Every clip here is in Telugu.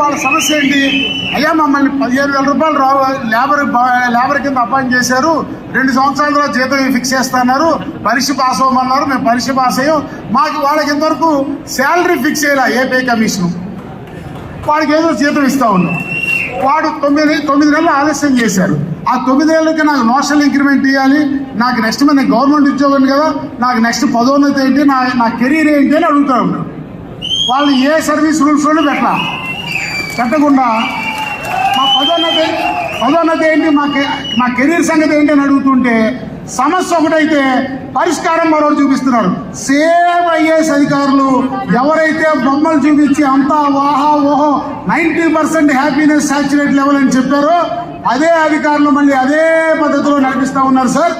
వాళ్ళ సమస్య ఏంటి? అయ్యా మమ్మల్ని పదిహేను వేల రూపాయలు రా లేబర్ లేబర్ కింద అపాయింట్ చేశారు. రెండు సంవత్సరాల తర్వాత జీతం ఫిక్స్ చేస్తున్నారు. పరీక్ష పాస్ అవ్వమన్నారు. మేము పరీక్ష పాస్ అయ్యాం. మాకు వాళ్ళకి ఇంతవరకు శాలరీ ఫిక్స్ చేయాల ఏ పే కమిషన్. వాడికి ఏదో జీతం ఇస్తా ఉన్నాం. వాడు తొమ్మిది తొమ్మిది నెలలు ఆలస్యం చేశారు. ఆ తొమ్మిది నెలలకి నాకు నోషనల్ ఇంక్రిమెంట్ ఇవ్వాలి నాకు నెక్స్ట్ మన గవర్నమెంట్ ఉద్యోగం కదా. నాకు నెక్స్ట్ పదోన్నతి ఏంటి? నా నా కెరీర్ ఏంటి అని అడుగుతూ ఉన్నాడు వాళ్ళు ఏ సర్వీస్ రూల్స్లోనూ పెట్టాలి. పెట్టకుండా మా పదోన్నతి పదోన్నతి ఏంటి? మా కె- మా కెరీర్ సంగతి ఏంటి అని అడుగుతుంటే సమస్య ఒకటైతే పరిష్కారం మరొకటి చూపిస్తున్నారు. సేమ్ ఐఏఎస్ అధికారులు ఎవరైతే బొమ్మలు చూపించి అంతా వాహా ఓహో ninety percent happiness saturate level అని చెప్పారో అదే అధికారులు మళ్ళీ అదే పద్ధతిలో నడిపిస్తా ఉన్నారు సార్.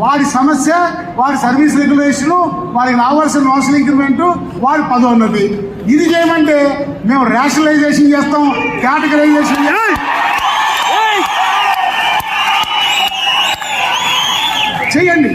వాడి సమస్య వాడి సర్వీస్ రెగ్యులేషన్ వాడికి రావాల్సిన నోషల్ ఇంక్రిమెంట్ వాడి పదోన్నతి. ఇది చేయమంటే మేము రేషనలైజేషన్ చేస్తాం కేటగరైజేషన్ చేయండి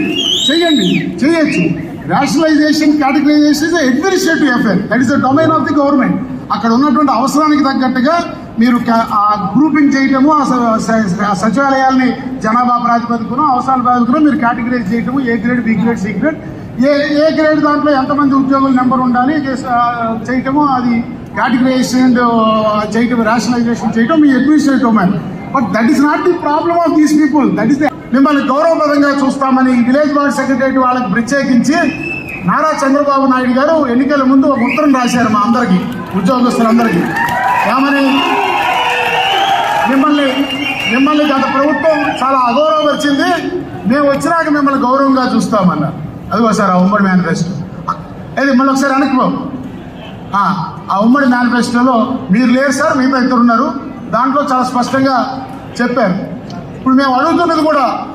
చేయండి చేయొచ్చు. Rationalization categorization is administrative affair that is the domain of the government అక్కడ ఉన్నటువంటి అవసరానికి తగ్గట్టుగా మీరు ఆ గ్రూపింగ్ చేయటము ఆ స- స- సచివాలయాల్ని జనాభా ప్రాతిపదికన అవసరాల ప్రాతిపదికను మీరు కేటగిరైజ్ చేయటము A grade B grade C grade A A grade దాంట్లో ఎంతమంది ఉద్యోగుల నెంబర్ ఉండాలి చేయటము అది కేటగరైజేషన్ చేయటం రేషనలైజేషన్ చేయటం మీ administrative man but that is not the problem of these people that is మిమ్మల్ని గౌరవప్రదంగా చూస్తామని విలేజ్ బాడీ సెక్రటరీ వాళ్ళకి ప్రత్యేకించి నారా చంద్రబాబు నాయుడు గారు ఎన్నికల ముందు ఒక ఉత్తరం రాశారు మా అందరికీ ఉద్యోగస్తులందరికీ. ఏమని? మిమ్మల్ని మిమ్మల్ని గత ప్రభుత్వం చాలా అగౌరవపరిచింది మేము వచ్చినాక మిమ్మల్ని గౌరవంగా చూస్తామన్నారు. అది ఒకసారి ఆ ఉమ్మడి మేనిఫెస్టో. అది మళ్ళీ ఒకసారి వెనక్కి ఆ ఆ ఉమ్మడి మేనిఫెస్టోలో మీరు లేరు సార్ మేము ఇద్దరు ఉన్నారు. దాంట్లో చాలా స్పష్టంగా చెప్పారు. ఇప్పుడు మేము అడుగుతున్నది కూడా